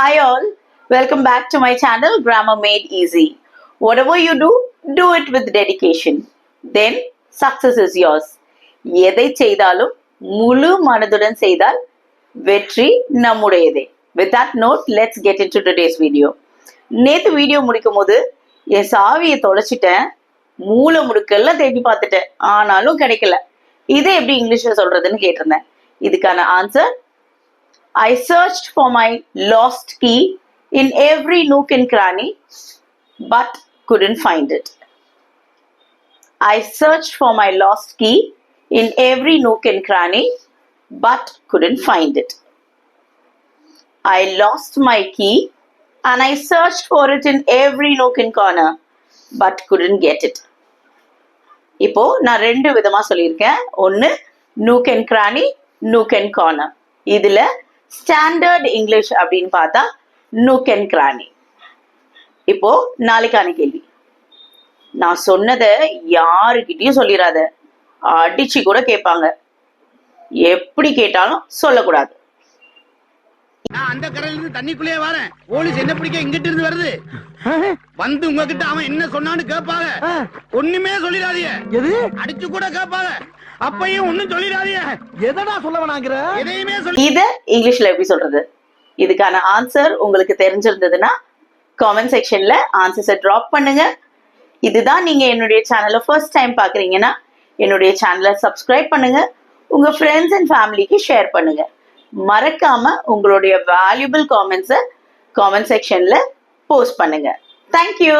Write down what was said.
Hi all, welcome back to my channel Grammar Made Easy. Whatever you do, do it with dedication. Then success is yours. எதை செய்தாலும் முழு மனதுடன் செய்தால் வெற்றி நம்முடையதே. With that note let's get into today's video நேற்று video முடிக்கும் போது என் சாவியை தொலைச்சிட்டேன். மூளை முடுக்கெல்லாம் தேடி பார்த்துட்டேன். ஆனாலும் கிடைக்கல. இதை எப்படி இங்கிலீஷில் சொல்றதுன்னு கேட்டிருந்தேன். இதுக்கான answer I searched for my lost key in every nook and cranny, but couldn't find it. I searched for my lost key in every nook and cranny, but couldn't find it. I lost my key and I searched for it in every nook and corner, but couldn't get it. இப்போ நான் ரெண்டு விதமா சொல்லியிருக்கேன் ஒன்னு nook and cranny nook and corner இதுல standard English அப்படின்னு பார்த்தா nook and granny இப்போ நாளைக்கான கேள்வி. நான் சொன்னதை யாருக்கிட்டையும் சொல்லிடாத அடிச்சு கூட கேட்பாங்க. எப்படி கேட்டாலும் சொல்லக்கூடாது. அந்த கரையில இருந்து தண்ணிக்குள்ளே வரேன். போலீஸ் என்ன பிடிக்க இங்கிட்டு இருந்து வருது? வந்து உங்ககிட்ட அவன் என்ன சொன்னான்னு கேட்பாங்க ஒண்ணுமே சொல்லிடாதீங்க. எது? அடிச்சு கூட கேட்பாங்க அப்பையும் ஒண்ணும் சொல்லிடாதீங்க. எதடா சொல்ல வேணாங்கிற எதையுமே சொல்லி இத இங்கிலீஷ்ல எப்படி சொல்றது? இதுக்கான ஆன்சர் உங்களுக்கு தெரிஞ்சிருந்ததுன்னா காமெண்ட் செக்ஷன்ல ஆன்சர்ஸை ட்ராப் பண்ணுங்க. இதுதான் நீங்க என்னுடைய சேனலை ஃபர்ஸ்ட் டைம் பாக்குறீங்கன்னா என்னுடைய சேனலை சப்ஸ்கிரைப் பண்ணுங்க. உங்க ஃப்ரெண்ட்ஸ் அண்ட் ஃபேமிலிக்கு ஷேர் பண்ணுங்க. மறக்காம உங்களுடைய வேல்யூபிள் காமெண்ட்ஸை காமெண்ட் செக்ஷன்ல போஸ்ட் பண்ணுங்க. Thank you